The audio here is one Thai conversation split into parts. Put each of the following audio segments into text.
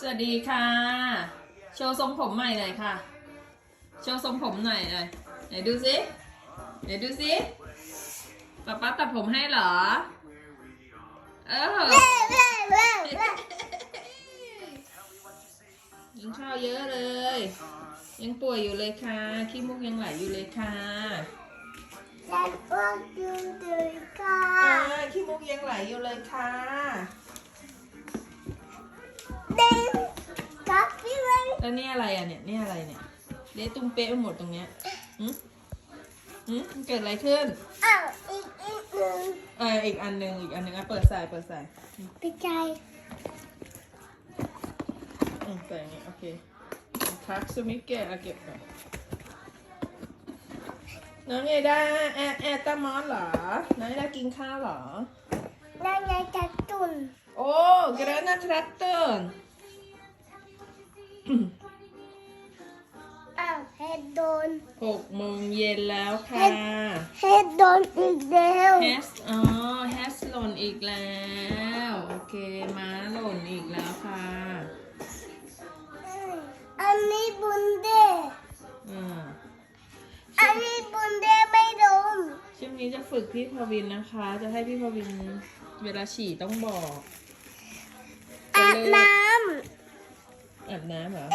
สวัสดีค่ะ โชว์ทรงผมใหม่หน่อยค่ะ โชว์ทรงผมหน่อยหน่อยไหนดูสิไหนดูสิป๊าป๊าตัดผมให้เหรอ เออยังข้าวเยอะเลย ยังป่วยอยู่เลยค่ะ ขี้มูกยังไหลอยู่เลยค่ะแล้วก็ดูดูค่ะอ่าขี้มูกยังไหลอยู่เลยค่ะ แล้วนี่อะไรอะเนี่ยนี่อะไรเนี่ยเละตุ้มเป๊ะไปหมดตรงเนี้ยหืมหืมมันเกิดอะไรขึ้นอ้าวอีกอีกหนึ่งเอออีกอันหนึ่งอีกอันหนึ่งอะเปิดสายเปิดสายไปใจอืมใส่อย่างงี้โอเคทักสมิเกะเอาเก็บก่อนน้องเอดาแอดแอดตามอนเหรอ น้องเอดากินข้าวเหรอนั่นไงจะตุนโอ้กระนาทรัตเตอร์ อ้าวเฮดโดนหกโมงเย็นแล้วค่ะเฮดโดนอีกแล้วแฮสอ๋อแฮสหล่นอีกแล้ว โอเคม้าหล่นอีกแล้วค่ะ อันนี้บุนเดอืมอันนี้บุนเดไม่โดนช่วงนี้จะฝึกพี่พวินนะคะ จะให้พี่พวินเวลาฉี่ต้องบอกอาบน้ อาบน้ำเหรอ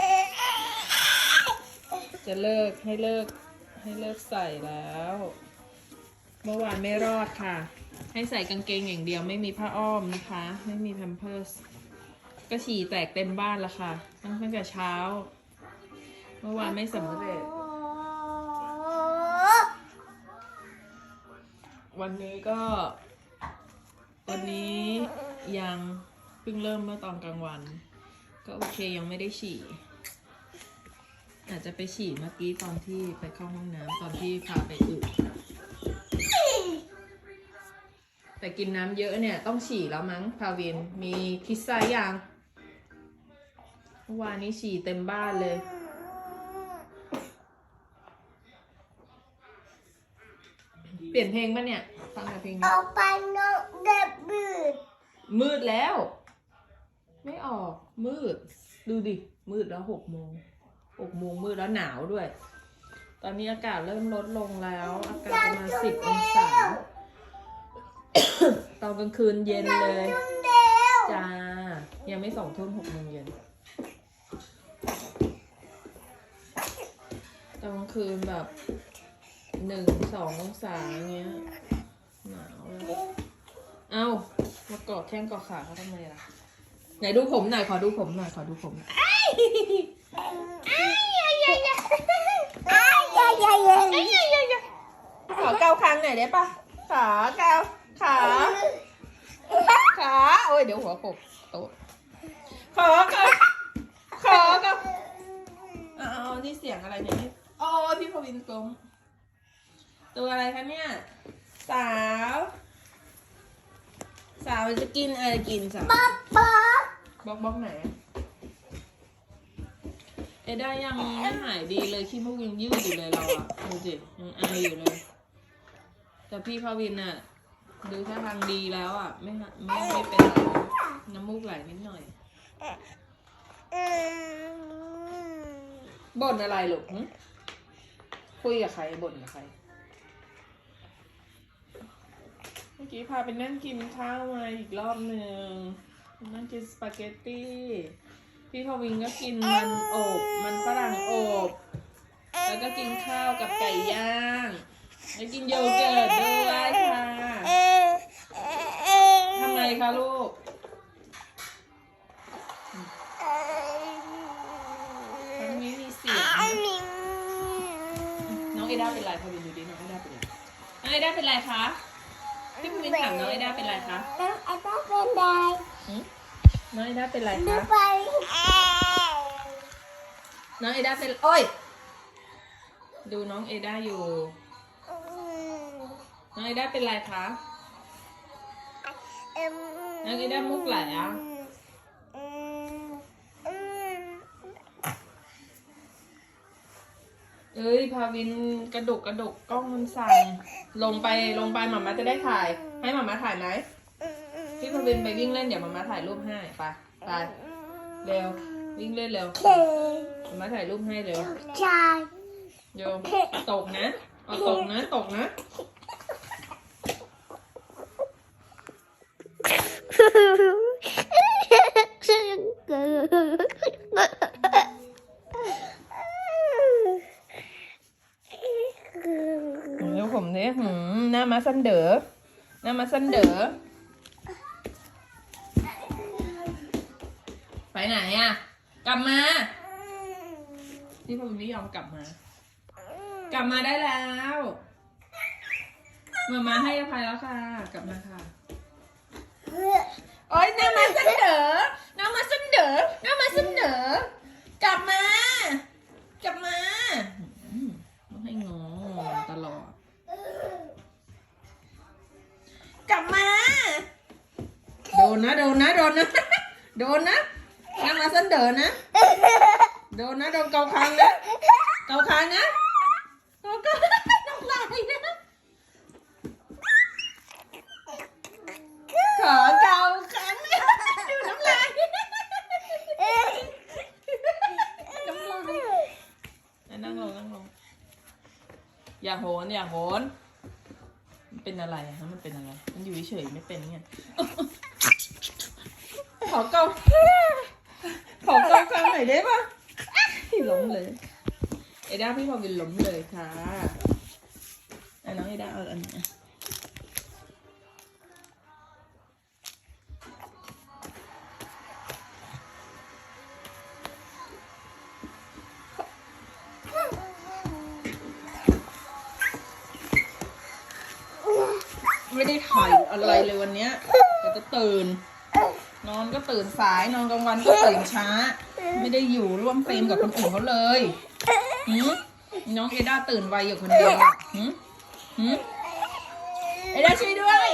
จะเลิกให้เลิกให้เลิกใส่แล้ว เมื่อวานไม่รอดค่ะ ให้ใส่กางเกงอย่างเดียวไม่มีผ้าอ้อมนะคะ ไม่มีแพมเพิร์สก็ฉี่แตกเต็มบ้านแล้วค่ะ ตั้งแต่เช้า เมื่อวานไม่สำเร็จ วันนี้ก็ วันนี้ยังเพิ่งเริ่มเมื่อตอนกลางวัน ก็โอเคยังไม่ได้ฉี่ อาจจะไปฉี่เมื่อกี้ตอนที่ไปเข้าห้องน้ำตอนที่พาไปอึแต่กินน้ำเยอะเนี่ยต้องฉี่แล้วมั้งพาวินมีพิซซ่ายังเมื่อวานนี้ฉี่เต็มบ้านเลย เปลี่ยนเพลงปะเนี่ยฟังแต่เพลงนี้เอาไปนกเด็บบืดมืดแล้ว ไม่ออก มืด ดูดิ มืดแล้วหกโมงหกโมงมืดแล้วหนาวด้วย ตอนนี้อากาศเริ่มลดลงแล้ว อากาศประมาณสิบองศาตอนกลางคืนเย็นเลยจุนเดียวจ้า ยังไม่สองทุ่มหกโมงเย็นตอนกลางคืนแบบหนึ่งสององศาอย่างเงี้ยหนาวเลยเอ้ามาเกาะแข้งเกาะขาเขาทำไมล่ะ ไหนดูผมหน่อยขอดูผมหน่อยขอดูผมหน่อยอ้ายยายยายอ้ายยายยายยายขอเกาคางหน่อยได้ปะขาเกาขาขาโอ้ยเดี๋ยวหัวโขกโตขอเกาขอเกาอาเอนี่เสียงอะไรเนี่ยโอ้พี่พวินกลมตัวอะไรคะเนี่ย สาว สาวจะกินอะไรกินสาวป๊าป๊า บล็อกบล็อกไหนอะเอด้ายังไม่หายดีเลยขี้มูกยังยืดอยู่เลยเราอะดูสิยังไออยู่เลย แต่พี่พาวินอะดูท่าทางดีแล้วอะไม่ไม่ไม่เป็นไรน้ำมูกไหลนิดหน่อยบ่นอะไรลูกคุยกับใครบ่นกับใคร เมื่อกี้พาไปนั่งกินข้าวมาอีกรอบหนึ่ง นั่งกินสปาเกตตี้ พี่พาวินก็กินมันอบ มันฝรั่งอบ แล้วก็กินข้าวกับไก่ย่าง แล้วกินโยเกิร์ตด้วยค่ะเอ๊ะเอ๊ะเอ๊ะทำไมคะลูกเอ๊ะทั้งนี้มีเสียงอันนี้น้องเอด้าเป็นไรพาวินดูดิน้องเอด้าเป็นไรน้องเอด้าเป็นไรคะพี่พาวินถามน้องเอด้าเป็นไรคะน้องไอ้ป้าเป็นไงหึ น้องเอด้าเป็นไรคะไปน้องเอด้าเป็นโอ้ย ดูน้องเอด้าอยู่ น้องเอด้าเป็นไรคะน้องเอด้ามุกไหลอะเอ้ย พาวินกระดกกระดกกล้องมันสั่นลงไปลงไปหมามาจะได้ถ่าย ให้หมามาถ่ายไหม พี่พาวินไปวิ่งเล่นเดี๋ยวหมามาถ่ายรูปให้ไปไปอืมเร็ววิ่งเล่นเร็วเคมาถ่ายรูปให้เร็วชายโยมตกนะเอาตกนะตกนะเร็วผมเนี่ยหืมหน้ามาสันเดอหน้ามาสันเดอ ไหนอะ กลับมาพี่พงไม่ยอมกลับมา กลับมาได้แล้วมามาให้อภัยแล้วค่ะ กลับมาค่ะ โอ๊ยน้ามาสันเดอน้ามาสันเดอน้ามาสันเดอกลับมา กลับมาอืมต้องให้งอตลอด กลับมา โดนนะ โดนนะ โดนนะ โดนนะ น้าสันเดอนะ โดนนะโดนเกาคางนะ เกาคางนะเกาคางน้ำลายนะขอเกาคางดูน้ำลายน้ำลายนั่งลงนั่งลงอย่าโหนอย่าโหนมันเป็นอะไรอะฮะมันเป็นอะไร มันอยู่เฉยๆไม่เป็นไงขอเกา ขอเกาคางหน่อยได้ปะพี่ล้มเลย เอด้าพี่พอวินล้มเลยค่ะอะน้องเอด้าเอาอันนี้ไม่ได้ถ่ายอะไรเลยวันเนี้ยแต่จะตื่น นอนก็ตื่นสายนอนกลางวันก็ตื่นช้า ไม่ได้อยู่ร่วมเฟรมกับคนอื่นเขาเลยหืมน้องเอด้าตื่นไวอยู่คนเดียวอะหืมหืมเอด้าช่วยด้วย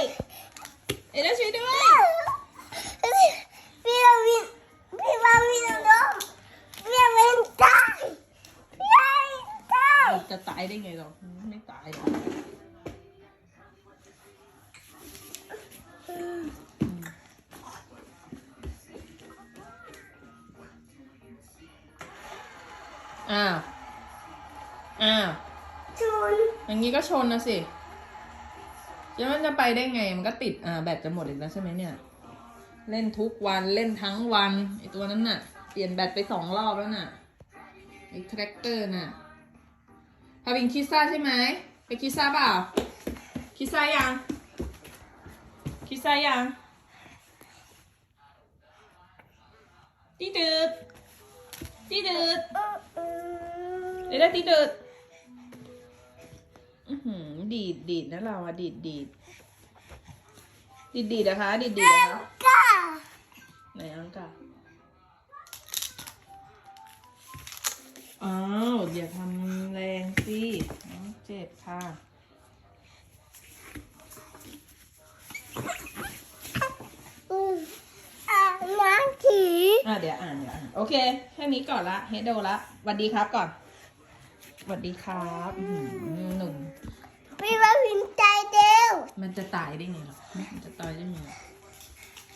เอด้าช่วยด้วย พี่ว่าวินพี่ว่าวินล้มพี่ว่าวินตายพี่ว่าวินตายจะตายได้ไงหรอกไม่ตายหรอก อ้าว อ้าวชุนอย่างนี้ก็ชนนะสิแล้วมันจะไปได้ไง มันก็ติด อ่า แบตจะหมดอีกแล้วใช่ไหมเนี่ย เล่นทุกวันเล่นทั้งวันไอตัวนั้นน่ะ เปลี่ยนแบตไปสองรอบแล้วน่ะ ไอแทร็กเตอร์น่ะพาวินคิดซ่าใช่ไหม ไปคิดซ่าเปล่า คิดซ่ายัง คิดซ่ายังตีดืด ตีดืดเดี๋ยวได้ตีดืดอื้อหือดีดดีดนะเราอะดีดดีดดีดดีดนะคะดีดดีดนะคะก้าไหนอังกาอ้าวอย่าทำแรงสิน้องเจ็บค่ะ อืมอ่าน้ำผี อะเดี๋ยวอ่านเดี๋ยวอ่านโอเคแค่นี้ก่อนละเฮดโดละสวัสดีครับก่อนสวัสดีครับอื้อหือหนุ่ม พี่ว่าวินตายเร็วมันจะตายได้ไงหรอมันจะตายได้ไง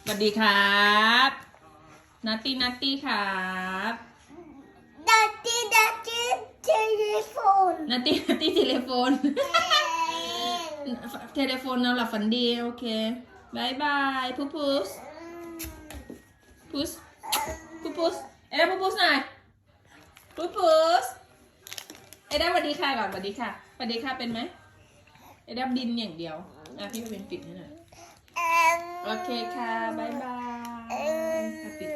สวัสดีครับนัตตี้นัตตี้ครับดัตตี้ดัตตี้เทเลโฟนนัตตี้นัตตี้เทเลโฟน เทเลโฟนนอนหลับฝันดี โอเคบายบายพุพุสพุ สพุพุสเอ็ดาพุพุสหน่อยพุพุสเอ็ดาสวัสดีค่ะก่อนสวัสดีค่ะสวัสดีค่ะเป็นไหมเอ็ดาดินอย่างเดียวอะพี่เป็นปิดให้หน่อยเอ็มโอเคค่ะบายบายอะปิด